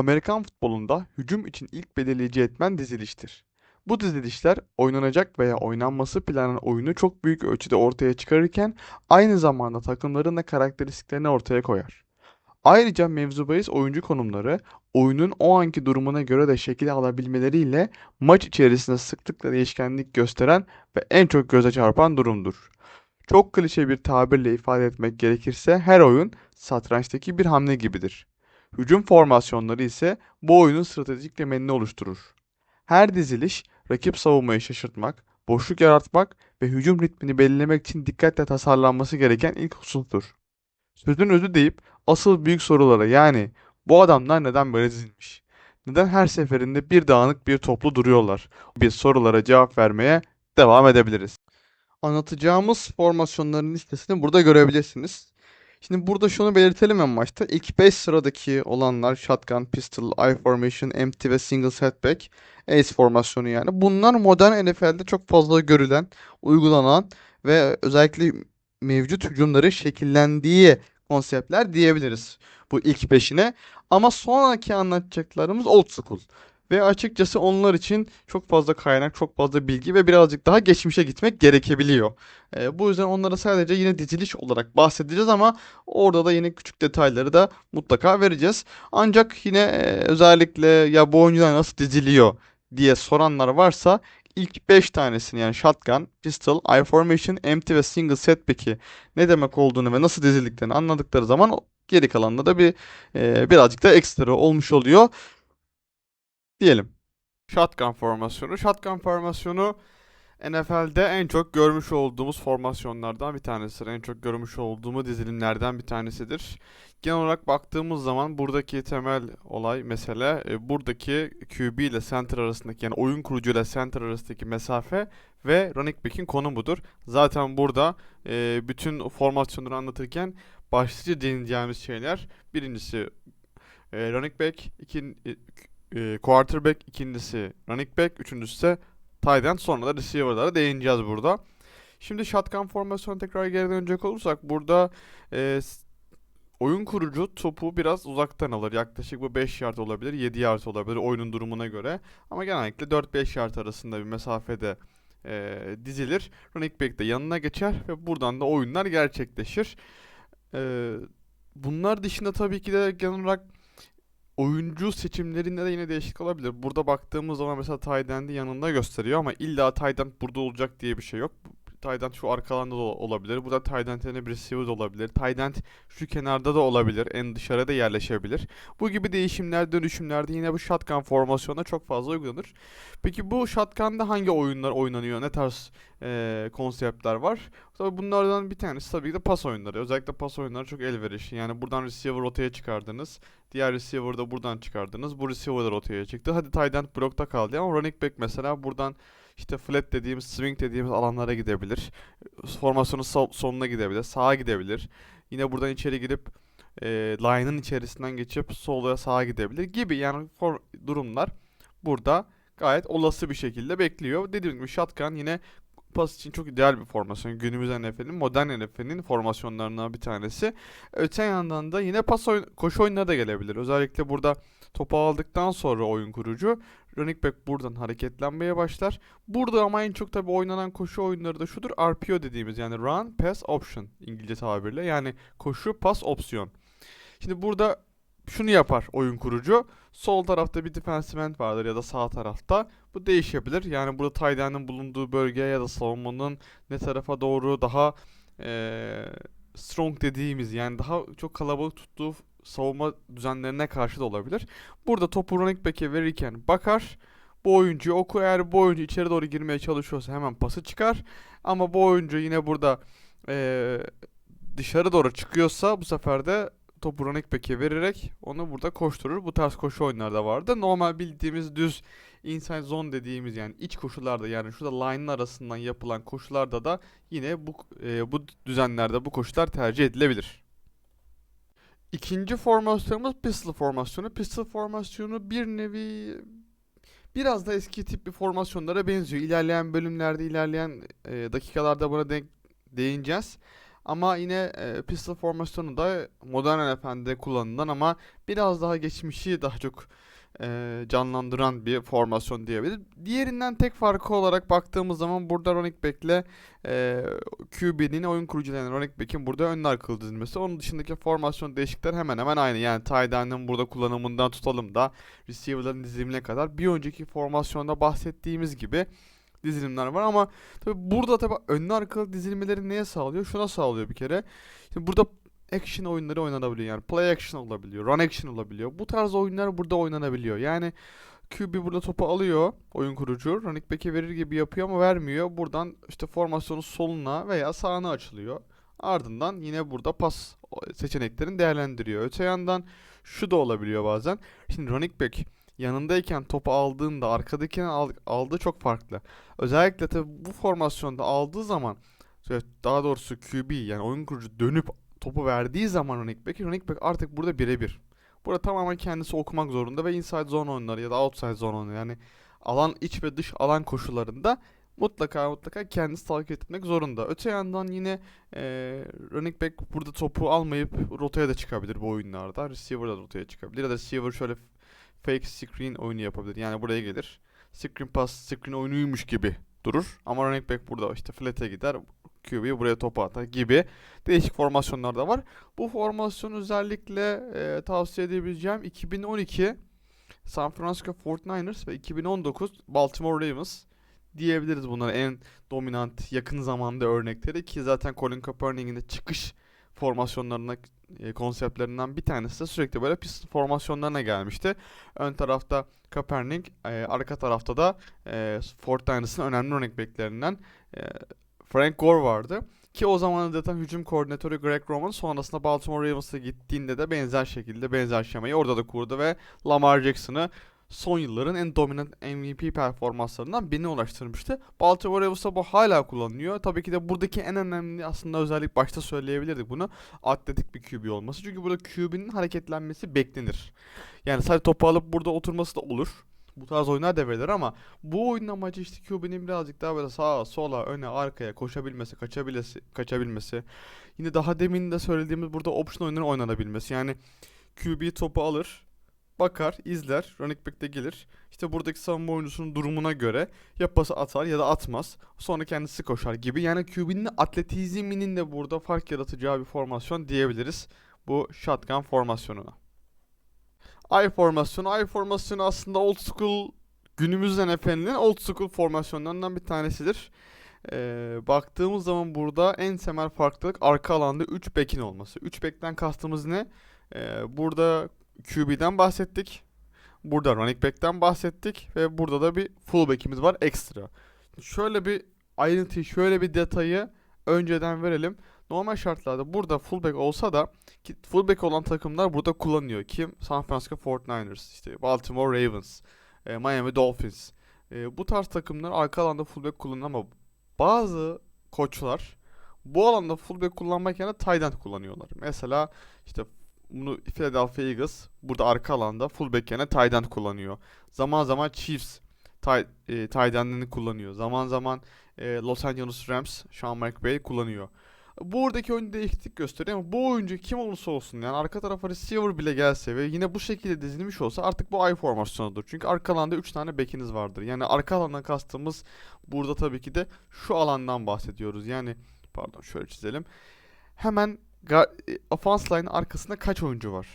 Amerikan futbolunda hücum için ilk belirleyici etmen diziliştir. Bu dizilişler oynanacak veya oynanması planlanan oyunu çok büyük ölçüde ortaya çıkarırken aynı zamanda takımların da karakteristiklerini ortaya koyar. Ayrıca mevzu bahis oyuncu konumları oyunun o anki durumuna göre de şekil alabilmeleriyle maç içerisinde sıklıkla değişkenlik gösteren ve en çok göze çarpan durumdur. Çok klişe bir tabirle ifade etmek gerekirse her oyun satrançtaki bir hamle gibidir. Hücum formasyonları ise bu oyunun stratejik temelini oluşturur. Her diziliş rakip savunmayı şaşırtmak, boşluk yaratmak ve hücum ritmini belirlemek için dikkatle tasarlanması gereken ilk husustur. Sözün özü deyip asıl büyük sorulara yani bu adamlar neden böyle dizilmiş? Neden her seferinde bir dağınık bir toplu duruyorlar? Biz sorulara cevap vermeye devam edebiliriz. Anlatacağımız formasyonların listesini burada görebilirsiniz. Şimdi burada şunu belirtelim en başta. İlk 5 sıradaki olanlar Shotgun, Pistol, I Formation, Empty ve Single Setback, Ace formasyonu yani. Bunlar modern NFL'de çok fazla görülen, uygulanan ve özellikle mevcut hücumları şekillendiği konseptler diyebiliriz bu ilk beşine. Ama sonraki anlatacaklarımız old school. Ve açıkçası onlar için çok fazla kaynak, çok fazla bilgi ve birazcık daha geçmişe gitmek gerekebiliyor. Ee, bu yüzden onlara sadece yine diziliş olarak bahsedeceğiz ama orada da yine küçük detayları da mutlaka vereceğiz. Ancak yine e, özellikle ya bu oyuncular nasıl diziliyor diye soranlar varsa ilk 5 tanesini yani shotgun, pistol, I formation, empty ve single setback'i ne demek olduğunu ve nasıl dizildiklerini anladıkları zaman geri kalanında da bir e, birazcık da ekstra olmuş oluyor diyelim. Shotgun formasyonu. Shotgun formasyonu NFL'de en çok görmüş olduğumuz formasyonlardan bir tanesidir. En çok görmüş olduğumuz dizilimlerden bir tanesidir. Genel olarak baktığımız zaman buradaki temel olay mesele e, buradaki QB ile center arasındaki yani oyun kurucu ile center arasındaki mesafe ve running back'in konumudur. Zaten burada e, bütün formasyonları anlatırken başlıca değineceğimiz şeyler birincisi e, running back, ikin, e, quarterback, ikincisi running back, üçüncüsü ise tight end, sonra da receiver'lara değineceğiz burada. Şimdi shotgun formasyonu tekrar geri dönecek olursak burada e, oyun kurucu topu biraz uzaktan alır. Yaklaşık bu 5 yard olabilir, 7 yard olabilir oyunun durumuna göre. Ama genellikle 4-5 yard arasında bir mesafede e, dizilir. Running back de yanına geçer ve buradan da oyunlar gerçekleşir. E, bunlar dışında tabii ki de genel olarak oyuncu seçimlerinde de yine değişiklik olabilir. Burada baktığımız zaman mesela end'i yanında gösteriyor ama illa end burada olacak diye bir şey yok. End şu arkalarında da olabilir. Burada end yerine bir receiver olabilir. End şu kenarda da olabilir. En dışarıda da yerleşebilir. Bu gibi değişimler, dönüşümlerde yine bu shotgun formasyonuna çok fazla uygulanır. Peki bu shotgun'da hangi oyunlar oynanıyor? Ne tarz e, konseptler var? Tabii bunlardan bir tanesi tabii ki de pas oyunları. Özellikle pas oyunları çok elverişli. Yani buradan receiver rotaya çıkardınız. Diğer receiver da buradan çıkardınız. Bu receiver da rotaya çıktı. Hadi tight blokta kaldı ama running back mesela buradan işte flat dediğimiz, swing dediğimiz alanlara gidebilir. Formasyonun sonuna gidebilir. Sağa gidebilir. Yine buradan içeri girip e, line'ın içerisinden geçip sola sağa gidebilir gibi yani durumlar burada gayet olası bir şekilde bekliyor. Dediğim gibi shotgun yine pas için çok ideal bir formasyon. Günümüz NFL'in, modern NFL'in formasyonlarından bir tanesi. Öte yandan da yine pas oyun, koşu oyunları da gelebilir. Özellikle burada topu aldıktan sonra oyun kurucu running back buradan hareketlenmeye başlar. Burada ama en çok tabii oynanan koşu oyunları da şudur. RPO dediğimiz yani run, pass, option İngilizce tabirle. Yani koşu, pas, opsiyon. Şimdi burada şunu yapar oyun kurucu. Sol tarafta bir defensive end vardır ya da sağ tarafta. Bu değişebilir. Yani burada tight end'in bulunduğu bölge ya da savunmanın ne tarafa doğru daha ee, strong dediğimiz yani daha çok kalabalık tuttuğu savunma düzenlerine karşı da olabilir. Burada topu running back'e verirken bakar. Bu oyuncuyu oku eğer bu oyuncu içeri doğru girmeye çalışıyorsa hemen pası çıkar. Ama bu oyuncu yine burada ee, dışarı doğru çıkıyorsa bu sefer de topu running back'e vererek onu burada koşturur. Bu tarz koşu oyunlarda vardı. Normal bildiğimiz düz inside zone dediğimiz yani iç koşularda yani şurada line'ın arasından yapılan koşularda da yine bu e, bu düzenlerde bu koşular tercih edilebilir. İkinci formasyonumuz pistol formasyonu. Pistol formasyonu bir nevi biraz da eski tip bir formasyonlara benziyor. İlerleyen bölümlerde, ilerleyen e, dakikalarda buna denk değineceğiz. Ama yine e, pistol formasyonu da modern NFL'de kullanılan ama biraz daha geçmişi daha çok e, canlandıran bir formasyon diyebiliriz. Diğerinden tek farkı olarak baktığımız zaman burada running back'le e, QB'nin oyun kurucu denen running back'in burada ön arkalı dizilmesi. Onun dışındaki formasyon değişiklikler hemen hemen aynı. Yani tight end'in burada kullanımından tutalım da receiver'ların dizilimine kadar bir önceki formasyonda bahsettiğimiz gibi dizilimler var ama tabi burada tabi önlü arkalı dizilmeleri neye sağlıyor? Şuna sağlıyor bir kere. Şimdi burada action oyunları oynanabiliyor. Yani play action olabiliyor, run action olabiliyor. Bu tarz oyunlar burada oynanabiliyor. Yani QB burada topu alıyor oyun kurucu. Running back'e verir gibi yapıyor ama vermiyor. Buradan işte formasyonu soluna veya sağına açılıyor. Ardından yine burada pas seçeneklerini değerlendiriyor. Öte yandan şu da olabiliyor bazen. Şimdi running back yanındayken topu aldığında arkadakinin al- aldığı çok farklı. Özellikle tabi bu formasyonda aldığı zaman daha doğrusu QB yani oyun kurucu dönüp topu verdiği zaman running back, running back artık burada birebir. Burada tamamen kendisi okumak zorunda ve inside zone oyunları ya da outside zone oyunları yani alan iç ve dış alan koşullarında mutlaka mutlaka kendisi takip etmek zorunda. Öte yandan yine e, running back burada topu almayıp rotaya da çıkabilir bu oyunlarda. Receiver da rotaya çıkabilir ya da receiver şöyle fake screen oyunu yapabilir. Yani buraya gelir. Screen pass screen oyunuymuş gibi durur. Ama running back burada işte flat'e gider. QB buraya topu atar gibi değişik formasyonlar da var. Bu formasyon özellikle e, tavsiye edebileceğim 2012 San Francisco 49ers ve 2019 Baltimore Ravens diyebiliriz bunların en dominant yakın zamanda örnekleri ki zaten Colin Kaepernick'in de çıkış formasyonlarına e, konseptlerinden bir tanesi de sürekli böyle pist formasyonlarına gelmişti. Ön tarafta Kaepernick, e, arka tarafta da e, 49ers'ın önemli örnek backlerinden e, Frank Gore vardı. Ki o zaman zaten hücum koordinatörü Greg Roman sonrasında Baltimore Ravens'a gittiğinde de benzer şekilde benzer şemayı orada da kurdu ve Lamar Jackson'ı son yılların en dominant MVP performanslarından birine ulaştırmıştı. Baltimore Ravens'ta bu hala kullanılıyor. Tabii ki de buradaki en önemli aslında özellik başta söyleyebilirdik bunu. Atletik bir QB olması. Çünkü burada QB'nin hareketlenmesi beklenir. Yani sadece topu alıp burada oturması da olur. Bu tarz oyunlar da verilir ama bu oyunun amacı işte QB'nin birazcık daha böyle sağa, sola, öne, arkaya koşabilmesi, kaçabilmesi, kaçabilmesi. Yine daha demin de söylediğimiz burada option oyunları oynanabilmesi. Yani QB topu alır, bakar, izler, running back gelir. İşte buradaki savunma oyuncusunun durumuna göre ya pası atar ya da atmaz. Sonra kendisi koşar gibi. Yani QB'nin atletizminin de burada fark yaratacağı bir formasyon diyebiliriz bu shotgun formasyonuna. I formasyonu. I formasyonu aslında old school günümüzden efendinin old school formasyonlarından bir tanesidir. Ee, baktığımız zaman burada en temel farklılık arka alanda 3 bekin olması. 3 bekten kastımız ne? Ee, burada QB'den bahsettik. Burada running back'ten bahsettik ve burada da bir fullback'imiz var ekstra. Şöyle bir ayrıntıyı, şöyle bir detayı önceden verelim. Normal şartlarda burada fullback olsa da ki fullback olan takımlar burada kullanıyor. Kim? San Francisco 49ers, işte Baltimore Ravens, e, Miami Dolphins. E, bu tarz takımlar arka alanda fullback kullanıyor ama bazı koçlar bu alanda fullback kullanmak yerine tight end kullanıyorlar. Mesela işte bunu Philadelphia Eagles burada arka alanda fullback yerine tight end kullanıyor. Zaman zaman Chiefs tight, e, end'ini kullanıyor. Zaman zaman e, Los Angeles Rams Sean McVay kullanıyor. Buradaki oyun değişiklik gösteriyor ama bu oyuncu kim olursa olsun yani arka tarafa receiver bile gelse ve yine bu şekilde dizilmiş olsa artık bu I formasyonudur. Çünkü arka alanda 3 tane bekiniz vardır. Yani arka alandan kastımız burada tabii ki de şu alandan bahsediyoruz. Yani pardon şöyle çizelim. Hemen offense line arkasında kaç oyuncu var?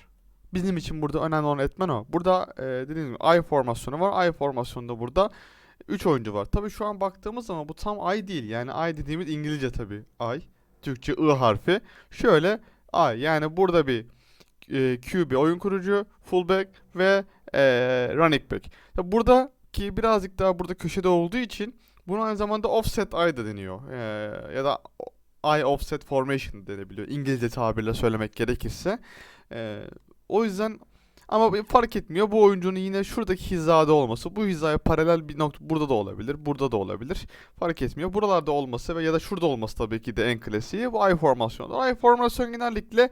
Bizim için burada önemli olan etmen o. Burada e, dediğim gibi I formasyonu var. I formasyonunda burada 3 oyuncu var. Tabii şu an baktığımız zaman bu tam I değil. Yani I dediğimiz İngilizce tabii I. Türkçe I harfi. Şöyle I yani burada bir e, QB oyun kurucu, fullback ve e, running back. Burada ki birazcık daha burada köşede olduğu için bunu aynı zamanda offset I da deniyor. E, ya da I offset formation denebiliyor. İngilizce tabirle söylemek gerekirse. E, o yüzden ama fark etmiyor. Bu oyuncunun yine şuradaki hizada olması. Bu hizaya paralel bir nokta burada da olabilir. Burada da olabilir. Fark etmiyor. Buralarda olması ve ya da şurada olması tabii ki de en klasiği. Bu I formasyonudur. I formasyon genellikle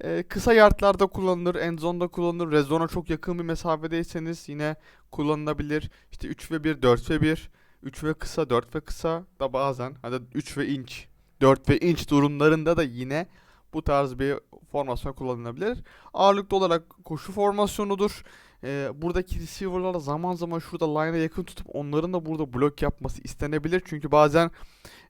e, kısa yardlarda kullanılır. End zone'da kullanılır. Red zone'a çok yakın bir mesafedeyseniz yine kullanılabilir. İşte 3 ve 1, 4 ve 1. 3 ve kısa, 4 ve kısa da bazen. Hadi 3 ve inç. 4 ve inç durumlarında da yine bu tarz bir formasyon kullanılabilir. Ağırlıklı olarak koşu formasyonudur. Ee, buradaki receiver'lara zaman zaman şurada line'a yakın tutup onların da burada blok yapması istenebilir. Çünkü bazen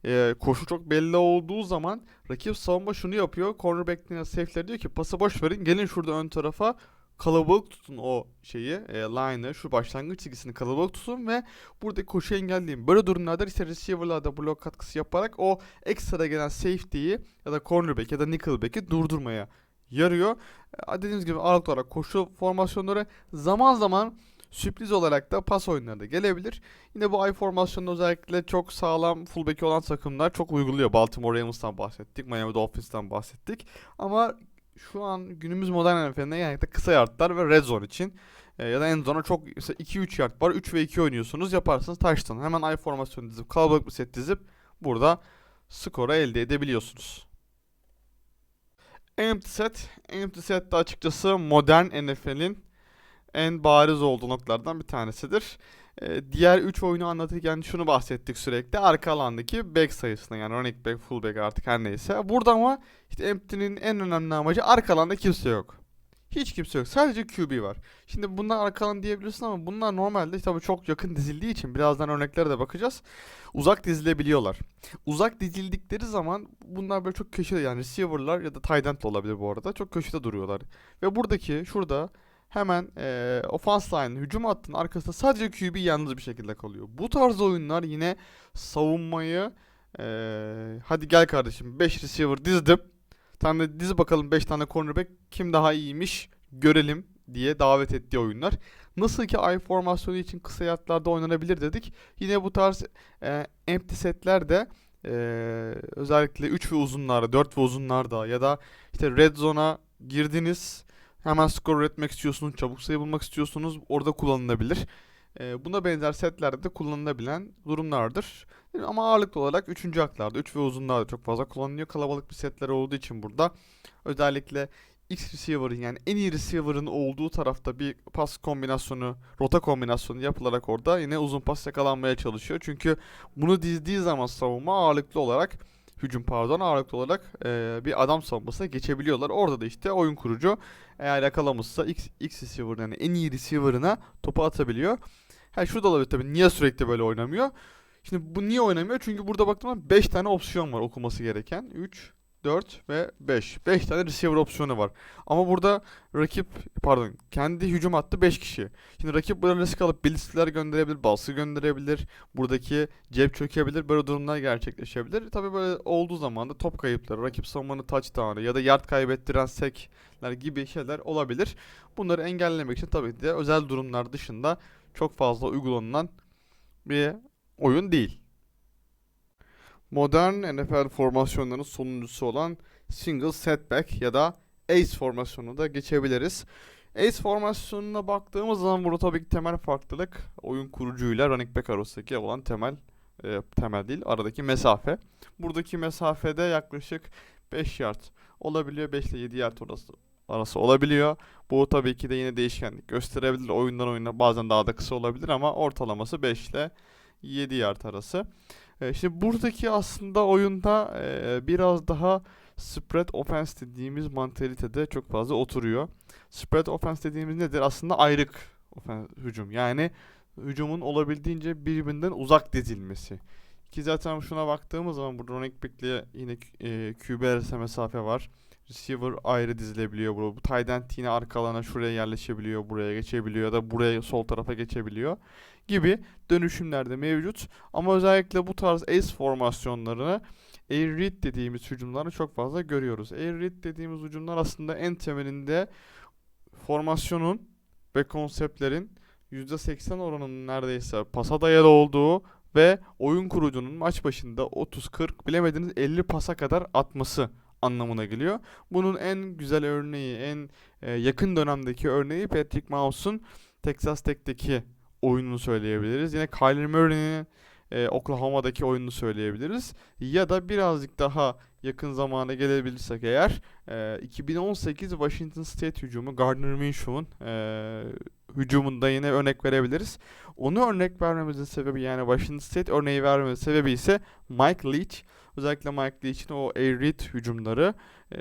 e, koşu çok belli olduğu zaman rakip savunma şunu yapıyor. Cornerback'lerin safe'leri diyor ki pası boş verin gelin şurada ön tarafa kalabalık tutun o şeyi e, line'ı şu başlangıç çizgisini kalabalık tutun ve buradaki koşu engelleyin. Böyle durumlarda işte receiver'larda blok katkısı yaparak o ekstra gelen safety'yi ya da cornerback ya da nickelback'i durdurmaya yarıyor. E, Dediğimiz gibi ağırlıklı olarak koşu formasyonları zaman zaman sürpriz olarak da pas oyunları da gelebilir. Yine bu ay formasyonunda özellikle çok sağlam fullback'i olan takımlar çok uyguluyor. Baltimore Ravens'tan bahsettik, Miami Dolphins'tan bahsettik. Ama şu an günümüz modern NFL'inde genellikle kısa yardlar ve red zone için e, ya da end zone'a çok 2-3 yard var. 3 ve 2 oynuyorsunuz. Yaparsınız touchdown. Hemen ay formasyonu dizip kalabalık bir set dizip burada skoru elde edebiliyorsunuz. Empty set. Empty set de açıkçası modern NFL'in en bariz olduğu noktalardan bir tanesidir. Ee, diğer 3 oyunu anlatırken şunu bahsettik sürekli. Arka alandaki back sayısına yani running back, full back artık her neyse. Burada ama işte Empty'nin en önemli amacı arka alanda kimse yok. Hiç kimse yok. Sadece QB var. Şimdi bunlar arka alan diyebilirsin ama bunlar normalde tabii çok yakın dizildiği için birazdan örneklere de bakacağız. Uzak dizilebiliyorlar. Uzak dizildikleri zaman bunlar böyle çok köşede yani receiver'lar ya da tight end olabilir bu arada. Çok köşede duruyorlar. Ve buradaki şurada hemen e, offense line hücum hattının arkasında sadece QB yalnız bir şekilde kalıyor. Bu tarz oyunlar yine savunmayı e, hadi gel kardeşim 5 receiver dizdim. Tane dizi bakalım 5 tane cornerback kim daha iyiymiş görelim diye davet ettiği oyunlar. Nasıl ki ay formasyonu için kısa yatlarda oynanabilir dedik. Yine bu tarz e, empty setler de e, özellikle 3 ve uzunlarda, 4 ve uzunlarda ya da işte red zone'a girdiniz Hemen skor üretmek istiyorsunuz, çabuk sayı bulmak istiyorsunuz. Orada kullanılabilir. E, buna benzer setlerde de kullanılabilen durumlardır. Ama ağırlıklı olarak 3. haklarda, 3 ve uzunlarda çok fazla kullanılıyor. Kalabalık bir setler olduğu için burada özellikle X receiver'ın yani en iyi receiver'ın olduğu tarafta bir pas kombinasyonu, rota kombinasyonu yapılarak orada yine uzun pas yakalanmaya çalışıyor. Çünkü bunu dizdiği zaman savunma ağırlıklı olarak hücum pardon ağırlıklı olarak e, bir adam savunmasına geçebiliyorlar. Orada da işte oyun kurucu eğer yakalamışsa X, X receiver yani en iyi receiver'ına topu atabiliyor. Ha şu da olabilir tabii niye sürekli böyle oynamıyor? Şimdi bu niye oynamıyor? Çünkü burada baktığımda 5 tane opsiyon var okuması gereken. 3, 4 ve 5. 5 tane receiver opsiyonu var. Ama burada rakip pardon kendi hücum attı 5 kişi. Şimdi rakip burada risk alıp blitzler gönderebilir, baskı gönderebilir. Buradaki cep çökebilir. Böyle durumlar gerçekleşebilir. Tabi böyle olduğu zaman da top kayıpları, rakip savunmanın touchdown'ı ya da yard kaybettiren sekler gibi şeyler olabilir. Bunları engellemek için tabii ki de özel durumlar dışında çok fazla uygulanılan bir oyun değil. Modern NFL formasyonlarının sonuncusu olan single setback ya da ace formasyonuna da geçebiliriz. Ace formasyonuna baktığımız zaman burada tabii ki temel farklılık oyun kurucuyla running back arasındaki olan temel e, temel değil aradaki mesafe. Buradaki mesafede yaklaşık 5 yard olabiliyor. 5 ile 7 yard arası, arası olabiliyor. Bu tabii ki de yine değişkenlik gösterebilir. Oyundan oyuna bazen daha da kısa olabilir ama ortalaması 5 ile 7 yard arası. E, şimdi buradaki aslında oyunda e, biraz daha spread offense dediğimiz mantalitede çok fazla oturuyor. Spread offense dediğimiz nedir? Aslında ayrık hücum. Yani hücumun olabildiğince birbirinden uzak dizilmesi. Ki zaten şuna baktığımız zaman burada running back'le yine e, QB arasında mesafe var. Receiver ayrı dizilebiliyor. Bu tight end yine arka alana şuraya yerleşebiliyor, buraya geçebiliyor ya da buraya sol tarafa geçebiliyor gibi dönüşümler de mevcut. Ama özellikle bu tarz ace formasyonlarını air read dediğimiz hücumları çok fazla görüyoruz. Air read dediğimiz hücumlar aslında en temelinde formasyonun ve konseptlerin %80 oranının neredeyse pasa dayalı olduğu ve oyun kurucunun maç başında 30-40 bilemediniz 50 pasa kadar atması anlamına geliyor. Bunun en güzel örneği, en e, yakın dönemdeki örneği Patrick Mahomes'un Texas Tech'teki oyununu söyleyebiliriz. Yine Kyler Murray'nin e, Oklahoma'daki oyununu söyleyebiliriz. Ya da birazcık daha yakın zamana gelebilirsek eğer e, 2018 Washington State hücumu Gardner Minshew'un e, hücumunda yine örnek verebiliriz. Onu örnek vermemizin sebebi yani Washington State örneği vermemizin sebebi ise Mike Leach. Özellikle Mike Leach'in o Air Raid hücumları e,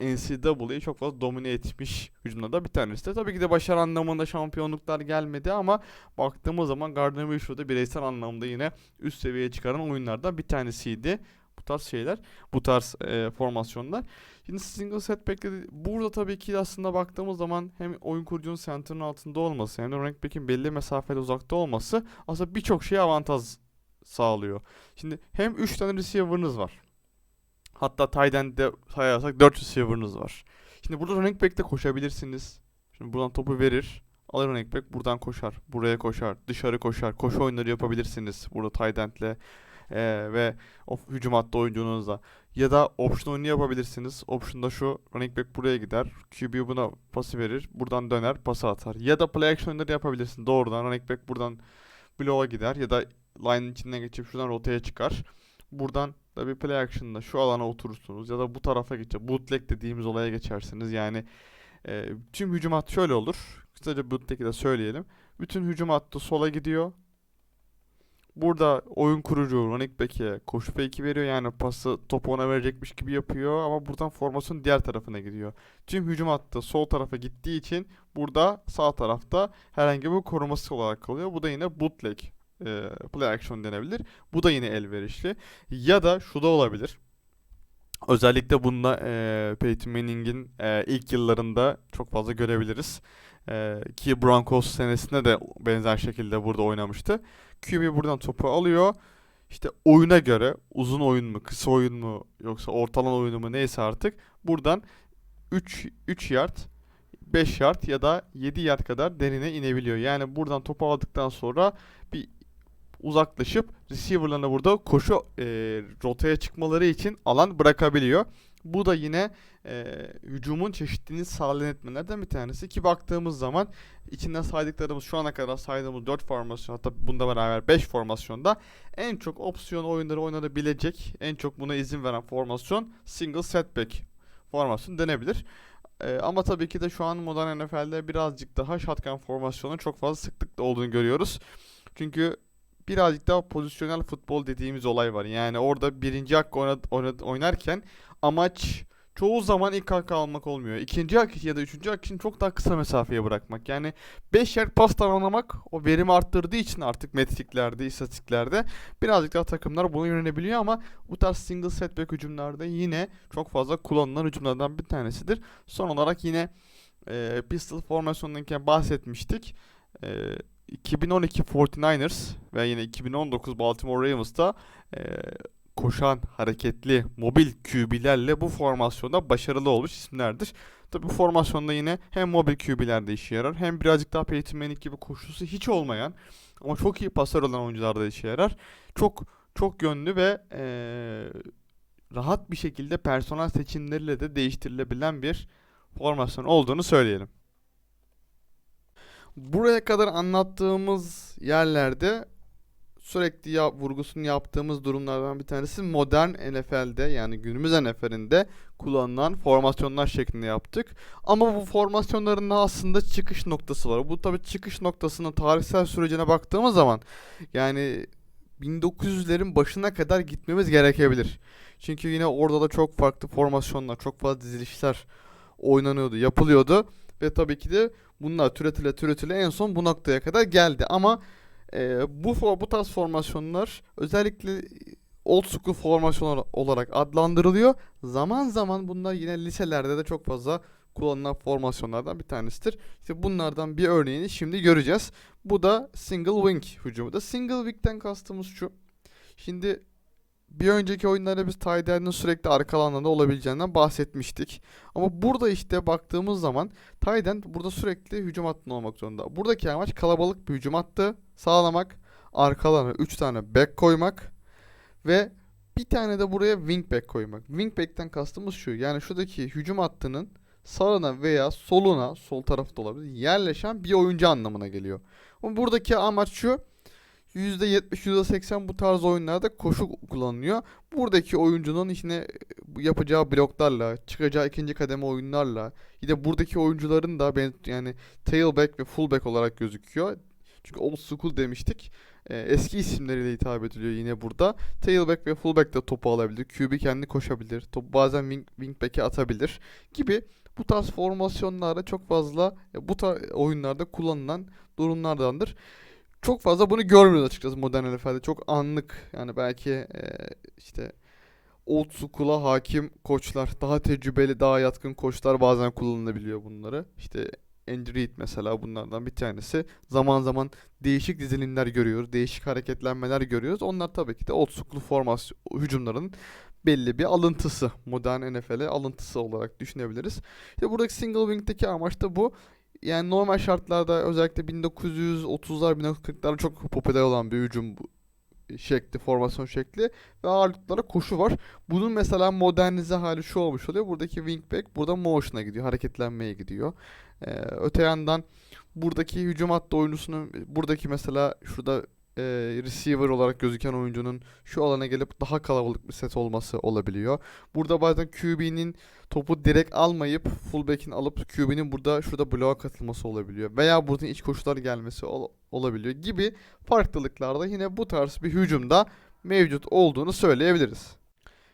NCAA'yı çok fazla domine etmiş hücumlarda bir tanesi de. Tabii ki de başarı anlamında şampiyonluklar gelmedi ama baktığımız zaman Gardner Minshew'da bireysel anlamda yine üst seviyeye çıkaran oyunlardan bir tanesiydi. Bu tarz şeyler, bu tarz e, formasyonlar. Şimdi single setback'te de- burada tabii ki aslında baktığımız zaman hem oyun kurucunun center'ın altında olması hem de running back'in belli mesafede uzakta olması aslında birçok şeye avantaj sağlıyor. Şimdi hem 3 tane receiver'ınız var. Hatta tight end'de sayarsak 4 receiver'ınız var. Şimdi burada running back'te koşabilirsiniz. Şimdi buradan topu verir. Alır running back buradan koşar. Buraya koşar. Dışarı koşar. Koşu oyunları yapabilirsiniz. Burada tight end'le eee, ve o hücum hattı oyuncunuzla. Ya da option oyunu yapabilirsiniz. Option'da şu running back buraya gider. QB buna pası verir. Buradan döner pası atar. Ya da play action oyunları yapabilirsin. Doğrudan running back buradan bloğa gider. Ya da line'ın içinden geçip şuradan rotaya çıkar. Buradan da bir play action'da şu alana oturursunuz. Ya da bu tarafa geçer. Bootleg dediğimiz olaya geçersiniz. Yani e, tüm hücum hattı şöyle olur. Kısaca bootleg'i de söyleyelim. Bütün hücum hattı sola gidiyor. Burada oyun kurucu running back'e koşu fake'i veriyor. Yani pası topu ona verecekmiş gibi yapıyor. Ama buradan formasyon diğer tarafına gidiyor. Tüm hücum hattı sol tarafa gittiği için burada sağ tarafta herhangi bir koruması olarak kalıyor. Bu da yine bootleg e, play action denebilir. Bu da yine elverişli. Ya da şu da olabilir. Özellikle bunda e, Peyton Manning'in e, ilk yıllarında çok fazla görebiliriz. E, ki Broncos senesinde de benzer şekilde burada oynamıştı. QB buradan topu alıyor. İşte oyuna göre uzun oyun mu, kısa oyun mu yoksa ortalama oyunu mu neyse artık buradan 3 3 yard 5 yard ya da 7 yard kadar derine inebiliyor. Yani buradan topu aldıktan sonra bir uzaklaşıp receiver'larına burada koşu e, rotaya çıkmaları için alan bırakabiliyor. Bu da yine e, hücumun çeşitliliğini sağlayan etmenlerden bir tanesi ki baktığımız zaman içinden saydıklarımız şu ana kadar saydığımız 4 formasyon hatta bunda beraber 5 formasyonda en çok opsiyon oyunları oynanabilecek en çok buna izin veren formasyon single setback formasyon denebilir. E, ama tabii ki de şu an modern NFL'de birazcık daha shotgun formasyonun çok fazla sıklıkla olduğunu görüyoruz. Çünkü birazcık daha pozisyonel futbol dediğimiz olay var. Yani orada birinci oyna- oynarken amaç çoğu zaman ilk hakkı almak olmuyor. İkinci hak ya da üçüncü hak için çok daha kısa mesafeye bırakmak. Yani 5 yer pas tamamlamak o verimi arttırdığı için artık metriklerde, istatistiklerde birazcık daha takımlar buna yönelebiliyor ama bu tarz single setback hücumlarda yine çok fazla kullanılan hücumlardan bir tanesidir. Son olarak yine e, pistol formasyonundan bahsetmiştik. E, 2012 49ers ve yine 2019 Baltimore Ravens'ta e, koşan, hareketli, mobil QB'lerle bu formasyonda başarılı olmuş isimlerdir. Tabi bu formasyonda yine hem mobil QB'lerde işe yarar hem birazcık daha Peyton Manning gibi koşusu hiç olmayan ama çok iyi pasör olan oyuncularda işe yarar. Çok çok yönlü ve e, rahat bir şekilde personel seçimleriyle de değiştirilebilen bir formasyon olduğunu söyleyelim. Buraya kadar anlattığımız yerlerde sürekli ya, vurgusunu yaptığımız durumlardan bir tanesi modern NFL'de yani günümüz NFL'inde kullanılan formasyonlar şeklinde yaptık. Ama bu formasyonların da aslında çıkış noktası var. Bu tabii çıkış noktasının tarihsel sürecine baktığımız zaman yani 1900'lerin başına kadar gitmemiz gerekebilir. Çünkü yine orada da çok farklı formasyonlar, çok fazla dizilişler oynanıyordu, yapılıyordu ve tabii ki de bunlar türetile türetile en son bu noktaya kadar geldi. Ama e, bu bu tarz formasyonlar özellikle old school formasyon olarak adlandırılıyor. Zaman zaman bunlar yine liselerde de çok fazla kullanılan formasyonlardan bir tanesidir. İşte bunlardan bir örneğini şimdi göreceğiz. Bu da single wing hücumu da. Single wing'den kastımız şu. Şimdi bir önceki oyunlarda biz tight end'in sürekli arka alanda olabileceğinden bahsetmiştik. Ama burada işte baktığımız zaman tight end burada sürekli hücum hattında olmak zorunda. Buradaki amaç kalabalık bir hücum hattı sağlamak. Arkalarına 3 tane back koymak. Ve bir tane de buraya wing back koymak. Wing back'ten kastımız şu. Yani şuradaki hücum hattının sağına veya soluna, sol tarafta olabilir, yerleşen bir oyuncu anlamına geliyor. Ama buradaki amaç şu. %70, %80 bu tarz oyunlarda koşu kullanılıyor. Buradaki oyuncunun içine yapacağı bloklarla, çıkacağı ikinci kademe oyunlarla, yine buradaki oyuncuların da ben yani tailback ve fullback olarak gözüküyor. Çünkü old school demiştik. Ee, eski isimleriyle hitap ediliyor yine burada. Tailback ve fullback de topu alabilir. QB kendi koşabilir. Topu bazen wing, wingback'e atabilir gibi bu tarz formasyonlarda çok fazla e, bu tarz oyunlarda kullanılan durumlardandır. Çok fazla bunu görmüyoruz açıkçası modern NFL'de. Çok anlık yani belki e, işte old school'a hakim koçlar, daha tecrübeli, daha yatkın koçlar bazen kullanılabiliyor bunları. İşte Andy Reid mesela bunlardan bir tanesi. Zaman zaman değişik dizilimler görüyoruz, değişik hareketlenmeler görüyoruz. Onlar tabii ki de old school formasyon hücumların belli bir alıntısı. Modern NFL'e alıntısı olarak düşünebiliriz. İşte buradaki single wing'deki amaç da bu. Yani normal şartlarda özellikle 1930'lar 1940'larda çok popüler olan bir hücum bu- şekli, formasyon şekli ve ağırlıklara koşu var. Bunun mesela modernize hali şu olmuş oluyor. Buradaki wingback burada motion'a gidiyor, hareketlenmeye gidiyor. Ee, öte yandan buradaki hücum hattı oyuncusunun buradaki mesela şurada e, receiver olarak gözüken oyuncunun şu alana gelip daha kalabalık bir set olması olabiliyor. Burada bazen QB'nin topu direkt almayıp fullback'in alıp QB'nin burada şurada bloğa katılması olabiliyor. Veya buradan iç koşular gelmesi ol- olabiliyor gibi farklılıklarda yine bu tarz bir hücumda mevcut olduğunu söyleyebiliriz.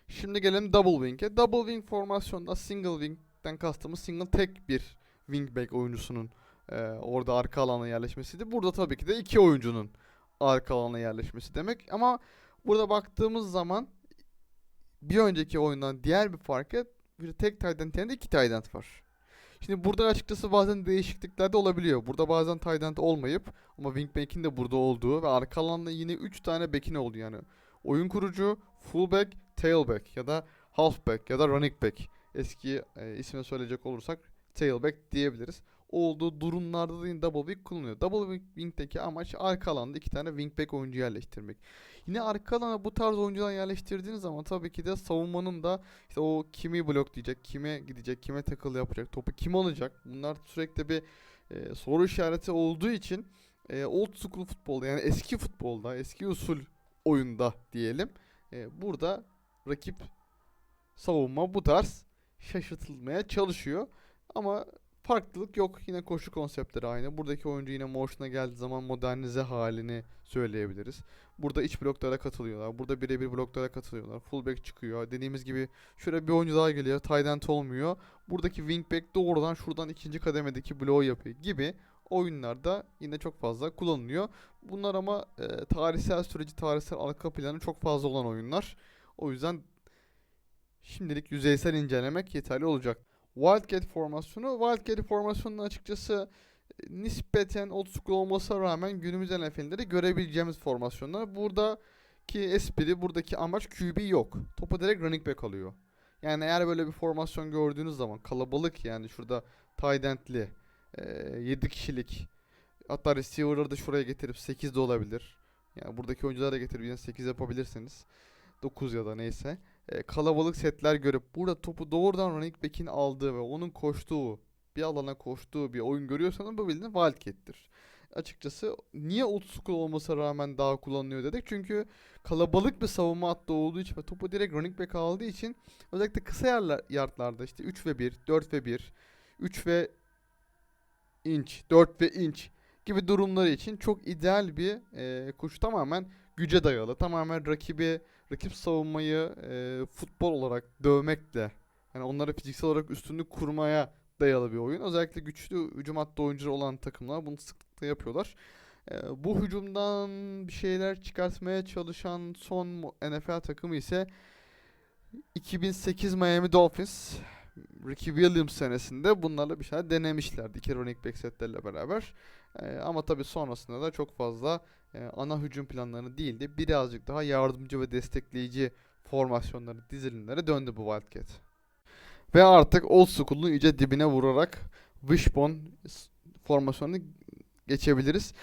Şimdi gelelim double wing'e. Double wing formasyonda single wing'den kastımız single tek bir wingback oyuncusunun e, orada arka alana yerleşmesiydi. Burada tabii ki de iki oyuncunun arka alana yerleşmesi demek. Ama burada baktığımız zaman bir önceki oyundan diğer bir farkı bir tek tight yerine iki tight var. Şimdi burada açıkçası bazen değişiklikler de olabiliyor. Burada bazen tight olmayıp ama wingback'in de burada olduğu ve arka alanda yine 3 tane back'in olduğu yani. Oyun kurucu, fullback, tailback ya da halfback ya da running back. Eski e, ismini söyleyecek olursak tailback diyebiliriz. Olduğu durumlarda da double wing kullanılıyor. Double wing- wing'deki amaç arka alanda iki tane wingback oyuncu yerleştirmek. Yine arka alana bu tarz oyuncular yerleştirdiğiniz zaman tabii ki de savunmanın da işte o kimi bloklayacak, kime gidecek, kime tackle yapacak, topu kim alacak? Bunlar sürekli bir e, soru işareti olduğu için e, old school futbolda yani eski futbolda, eski usul oyunda diyelim. e, burada rakip savunma bu tarz şaşırtılmaya çalışıyor. Ama farklılık yok. Yine koşu konseptleri aynı. Buradaki oyuncu yine motion'a geldiği zaman modernize halini söyleyebiliriz. Burada iç bloklara katılıyorlar. Burada birebir bloklara katılıyorlar. Fullback çıkıyor. Dediğimiz gibi şöyle bir oyuncu daha geliyor. Tight olmuyor. Buradaki wingback doğrudan şuradan ikinci kademedeki bloğu yapıyor gibi oyunlarda yine çok fazla kullanılıyor. Bunlar ama e, tarihsel süreci, tarihsel arka planı çok fazla olan oyunlar. O yüzden şimdilik yüzeysel incelemek yeterli olacak. Wildcat formasyonu, Wildcat formasyonunun açıkçası e, nispeten old school olmasına rağmen günümüz NFL'de de görebileceğimiz formasyonlar. Buradaki espri, buradaki amaç QB yok. Topu direkt running back alıyor. Yani eğer böyle bir formasyon gördüğünüz zaman kalabalık yani şurada tight end'li, e, 7 kişilik hatta receiver'ları da şuraya getirip 8 de olabilir. Yani buradaki oyuncuları da getirip yine 8 yapabilirsiniz. 9 ya da neyse. E, kalabalık setler görüp burada topu doğrudan running back'in aldığı ve onun koştuğu bir alana koştuğu bir oyun görüyorsanız bu bildiğin Wildcat'tir. Açıkçası niye old school olmasına rağmen daha kullanılıyor dedik. Çünkü kalabalık bir savunma hattı olduğu için ve topu direkt running back aldığı için özellikle kısa yerler, yardlarda işte 3 ve 1, 4 ve 1, 3 ve inç, 4 ve inç gibi durumları için çok ideal bir e, koşu tamamen güce dayalı. Tamamen rakibi, rakip savunmayı e, futbol olarak dövmekle yani onlara fiziksel olarak üstünlük kurmaya dayalı bir oyun. Özellikle güçlü hücum hattı oyuncuları olan takımlar bunu sıklıkla yapıyorlar. E, bu hücumdan bir şeyler çıkartmaya çalışan son NFL takımı ise 2008 Miami Dolphins. Ricky Williams senesinde bunlarla bir şeyler denemişlerdi. İki running back setlerle beraber. E, ama tabii sonrasında da çok fazla e, ana hücum planlarını değil de birazcık daha yardımcı ve destekleyici formasyonları, dizilimlere döndü bu Wildcat. Ve artık old school'un iyice dibine vurarak Wishbone formasyonunu geçebiliriz.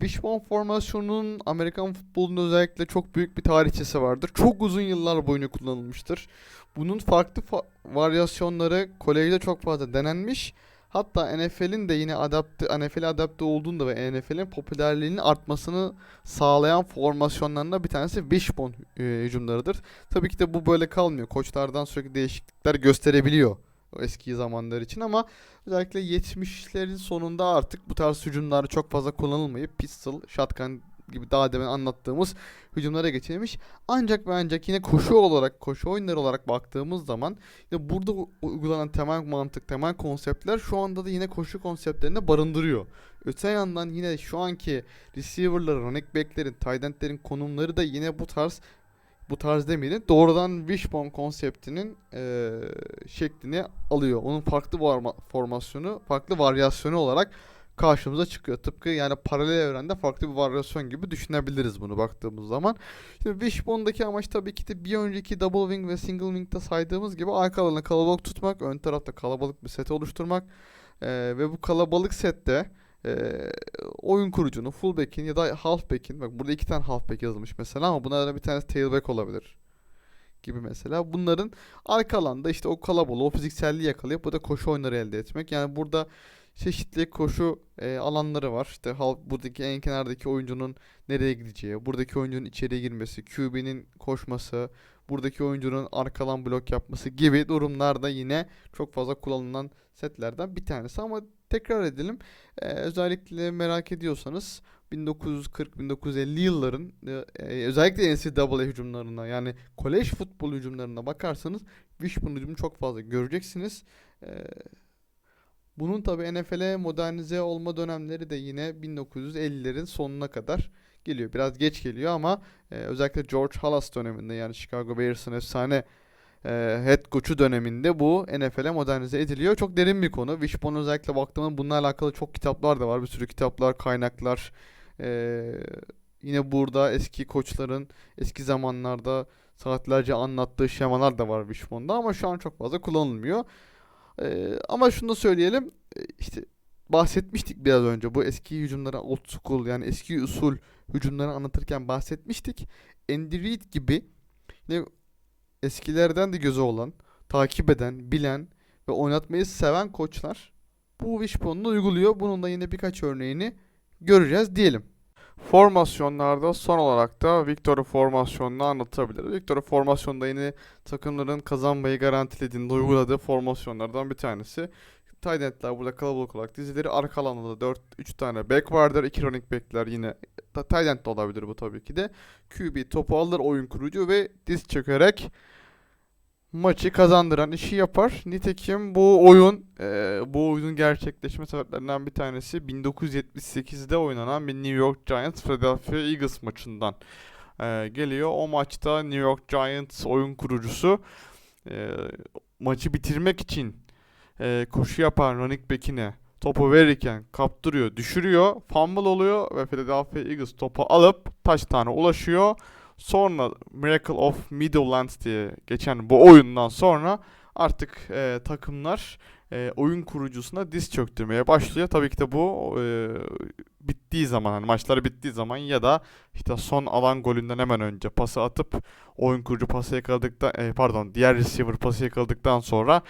Wishbone formasyonunun Amerikan futbolunda özellikle çok büyük bir tarihçesi vardır. Çok uzun yıllar boyunca kullanılmıştır. Bunun farklı fa- varyasyonları kolejde çok fazla denenmiş. Hatta NFL'in de yine adapte NFL'e adapte olduğunda ve NFL'in popülerliğinin artmasını sağlayan formasyonlarından bir tanesi wishbone e, hücumlarıdır. Tabii ki de bu böyle kalmıyor. Koçlardan sürekli değişiklikler gösterebiliyor eski zamanlar için ama özellikle 70'lerin sonunda artık bu tarz hücumlar çok fazla kullanılmayıp pistol, shotgun gibi daha demin anlattığımız hücumlara geçilmiş. Ancak ve ancak yine koşu olarak, koşu oyunları olarak baktığımız zaman yine burada uygulanan temel mantık, temel konseptler şu anda da yine koşu konseptlerini barındırıyor. Öte yandan yine şu anki receiver'ların, running back'lerin, tight end'lerin konumları da yine bu tarz bu tarz demeyelim doğrudan wishbone konseptinin eee, şeklini alıyor. Onun farklı formasyonu, farklı varyasyonu olarak karşımıza çıkıyor. Tıpkı yani paralel evrende farklı bir varyasyon gibi düşünebiliriz bunu baktığımız zaman. Şimdi Wishbone'daki amaç tabii ki de bir önceki Double Wing ve Single Wing'de saydığımız gibi arka alanı kalabalık tutmak, ön tarafta kalabalık bir set oluşturmak Eee, ve bu kalabalık sette eee, oyun kurucunun, fullback'in ya da halfback'in, bak burada iki tane halfback yazılmış mesela ama bunlardan bir tanesi tailback olabilir gibi mesela. Bunların arka alanda işte o kalabalığı, o fizikselliği yakalayıp burada koşu oyunları elde etmek. Yani burada çeşitli koşu e, alanları var. İşte halk buradaki en kenardaki oyuncunun nereye gideceği, buradaki oyuncunun içeriye girmesi, QB'nin koşması, buradaki oyuncunun arkadan blok yapması gibi durumlarda yine çok fazla kullanılan setlerden bir tanesi ama tekrar edelim. Ee, özellikle merak ediyorsanız 1940-1950 yılların e, e, özellikle NCAA hücumlarına yani kolej futbol hücumlarına bakarsanız Wishbone hücumu çok fazla göreceksiniz. Ee, bunun tabi NFL'e modernize olma dönemleri de yine 1950'lerin sonuna kadar geliyor. Biraz geç geliyor ama e, özellikle George Halas döneminde yani Chicago Bears'ın efsane e, head coach'u döneminde bu NFL'e modernize ediliyor. Çok derin bir konu. Wishbone özellikle baktığımda bununla alakalı çok kitaplar da var. Bir sürü kitaplar, kaynaklar. E, yine burada eski koçların eski zamanlarda saatlerce anlattığı şemalar da var Wishbone'da ama şu an çok fazla kullanılmıyor. E, ama şunu da söyleyelim. e, işte bahsetmiştik biraz önce bu eski hücumlara old school yani eski usul hücumları anlatırken bahsetmiştik. Andy Reid gibi yine eskilerden de gözü olan, takip eden, bilen ve oynatmayı seven koçlar bu wishbone'u uyguluyor. Bunun da yine birkaç örneğini göreceğiz diyelim. Formasyonlarda son olarak da Victory formasyonunu anlatabiliriz. Victory formasyonda yine takımların kazanmayı garantilediğinde uyguladığı formasyonlardan bir tanesi. Tight burada kalabalık olarak dizileri arka alanda da 4 3 tane back vardır. 2 running back'ler yine tight olabilir bu tabii ki de. QB topu alır oyun kurucu ve diz çökerek maçı kazandıran işi yapar. Nitekim bu oyun e, bu oyunun gerçekleşme sebeplerinden bir tanesi 1978'de oynanan bir New York Giants Philadelphia Eagles maçından e, geliyor. O maçta New York Giants oyun kurucusu e, maçı bitirmek için e, koşu yapan running back'ine topu verirken kaptırıyor, düşürüyor, fumble oluyor ve Philadelphia Eagles topu alıp touchdown'a ulaşıyor. Sonra Miracle of Meadowlands diye geçen bu oyundan sonra artık e, takımlar e, oyun kurucusuna diz çöktürmeye başlıyor. Tabii ki de bu e, bittiği zaman hani maçları bittiği zaman ya da işte son alan golünden hemen önce pası atıp oyun kurucu pası yakaladıktan e, pardon diğer receiver pası yakaladıktan sonra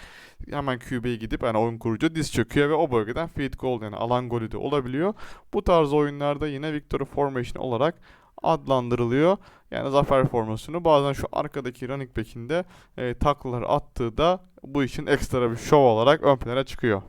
hemen QB'ye gidip yani oyun kurucu diz çöküyor ve o bölgeden field goal yani alan golü de olabiliyor. Bu tarz oyunlarda yine victory formation olarak adlandırılıyor. Yani zafer formasyonu bazen şu arkadaki running back'in de e, taklaları attığı da bu işin ekstra bir şov olarak ön plana çıkıyor.